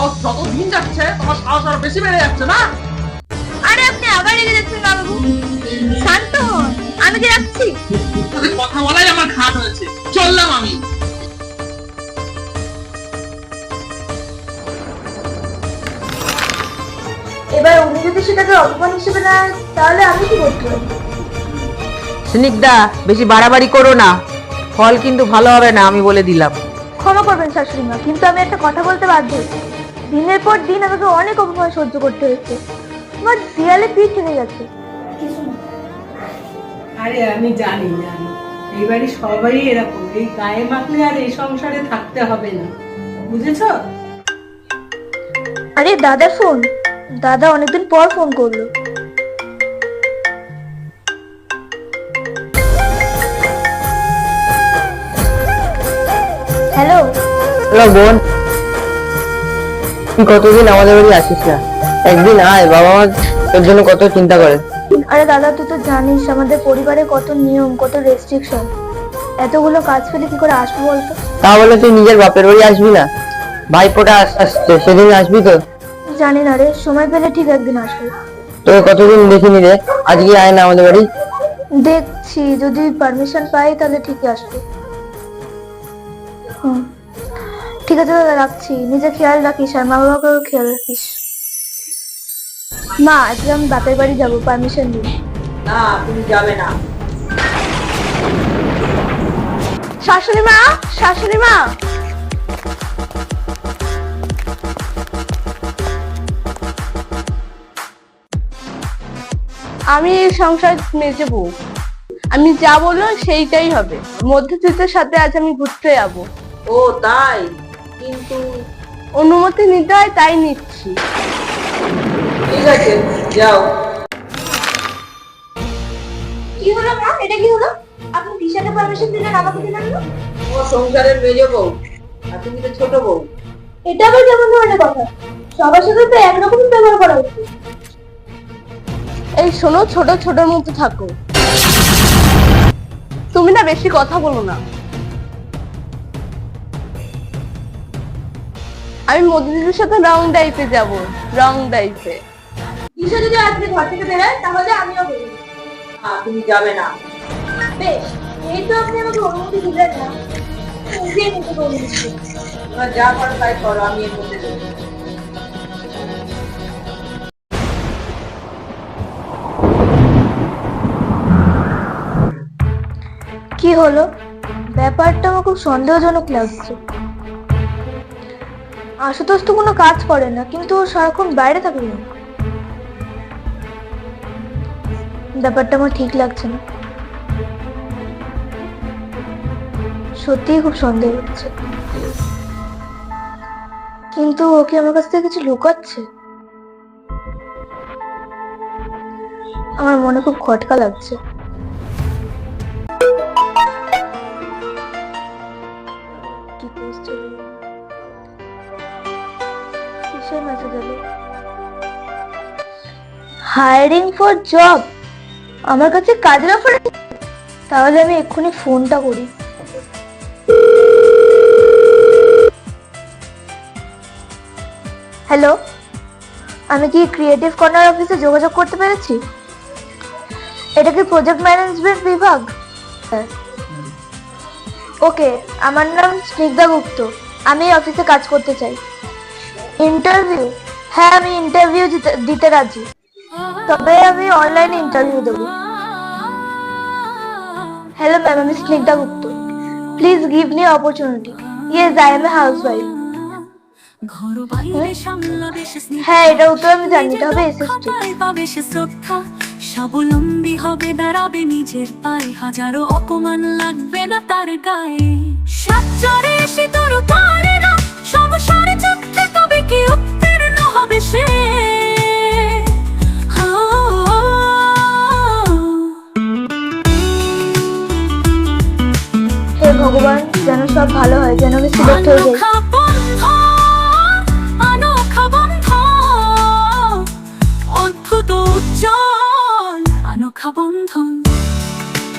সাহস যত দিন যাচ্ছে তোমার সাহস আরও বেশি বেড়ে যাচ্ছে না? আরে আপনি আবার রেগে যাচ্ছেন বাবু শান্ত হন আমি কি রাখছি। কথা বলাই আমার ঘাট হয়েছে। চললাম আমি। এবার উনি যদি সেটাকে অপমান হিসেবে নেয় তাহলে আমি কি করতে পারি? স্নিগ্ধা বেশি বাড়াবাড়ি করো না। ফল কিন্তু ভালো হবে না আমি বলে দিলাম। ক্ষমা করবেন শাশুড়ি মা কিন্তু আমি একটা কথা বলতে বাধ্য হচ্ছি দিনের পর দিন আমাকে অনেক অপমান সহ্য করতে হয়েছে। আমার দেয়ালে পিঠ থেকে গেছে আরে আমি জানি জানি। এই সবাই এরকম এই গায়ে মাখলে আর এই সংসারে থাকতে হবে না। বুঝেছ? আরে দাদার ফোন দাদা অনেকদিন পর ফোন করল। হ্যালো। হ্যালো বোন। তুই কতদিন আমাদের বাড়ি আসিস না? একদিন আয় বাবা মা তোর জন্য কত চিন্তা করে। আরে দাদা তুই তো জানিস আমাদের পরিবারে কত নিয়ম কত রেস্ট্রিকশন এতগুলো কাজ ফেলে কি করে আসব বলতো? তাহলে তুই নিজের বাপের বাড়ি আসবি না? ভাইপোটা আস- আসছে সেদিন আসবি তো? জানি না রে সময় পেলে ঠিক একদিন আসব। তোকে কতদিন দেখিনি রে? আজকে আয় না আমাদের বাড়ি। দেখছি যদি পারমিশন পাই তাহলে ঠিকই আসব। হুম। আছে দাদা রাখছি। নিজে খেয়াল রাখিস আর মা বাবাকেও খেয়াল রাখিস। মা আজকে আমি বাপের বাড়ি যাব পারমিশন দিন না তুমি যাবে না। শাশুড়ি মা শাশুড়ি মা। আমি এই সংসার মেজে বউ আমি যা বলল সেইটাই হবে। মধ্যযুগের সাথে আজ আমি ঘুরতে যাব। ও তাই? কিন্তু অনুমতি নিতে হয় তাই নিচ্ছি। ঠিক আছে যাও। কি হলো মা? এটা কি হলো? আপনি দিশাকে পারমিশন দিলেন আমাকে দিলেন না? ও সংসারের মেজো বউ। আর তুমি তো ছোট বউ। এটা আবার কেমন ধরনের কথা? সবার সাথে তো একরকমই ব্যবহার করা উচিত। এই শোনো ছোট ছোটর মতো থাকো। তুমি না বেশি কথা বলো না। আমি মধ্যযুগের সাথে রং ডাইপে যাব রং ডাইপে দিশা যদি আজকে ঘর থেকে বেরোয় তাহলে আমিও বেরোবো। না তুমি যাবে না। বেশ এই তো আপনি আমাকে অনুমতি দিলেন না। যা করো তাই করো আমি এর মধ্যে দেবো। কি হলো? ব্যাপারটা আমার খুব সন্দেহজনক লাগছে। আশুতোষ তো কোনো কাজ করে না, কিন্তু ও সারাক্ষণ বাইরে থাকে কেন? ব্যাপারটা আমার ঠিক লাগছে না। সত্যিই খুব সন্দেহ হচ্ছে। কিন্তু ওকে আমার কাছ থেকে কিছু লুকাচ্ছে? আমার মনে খুব খটকা লাগছে। কিসের মেসেজ এলো হায়ারিং ফর জব আমার কাছে কাজের অফার তাহলে আমি এক্ষুনি ফোনটা করি। হ্যালো আমি কি ক্রিয়েটিভ কর্নার অফিসে যোগাযোগ করতে পেরেছি? এটা কি প্রজেক্ট ম্যানেজমেন্ট বিভাগ? ওকে আমার নাম স্নিগ্ধা গুপ্ত। আমি অফিসে কাজ করতে চাই। ইন্টারভিউ হ্যাঁ আমি ইন্টারভিউ দিতে রাজি। তবে আমি অনলাইনে ইন্টারভিউ দেবো। হ্যালো ম্যাম আমি Snigdha Gupta. Please give me opportunity yes I am a housewife হ্যাঁ এটা উত্তর আমি জানি সে শ্রদ্ধা। স্বাবলম্বী হবে দাঁড়াবে নিজের পায়ে। হাজারো অপমান লাগবে না তার গায়ে। সাতচরে এসে তোর হে ভগবান যেন সব ভালো হয় যেন আমি সিলেক্ট হয়ে যাই।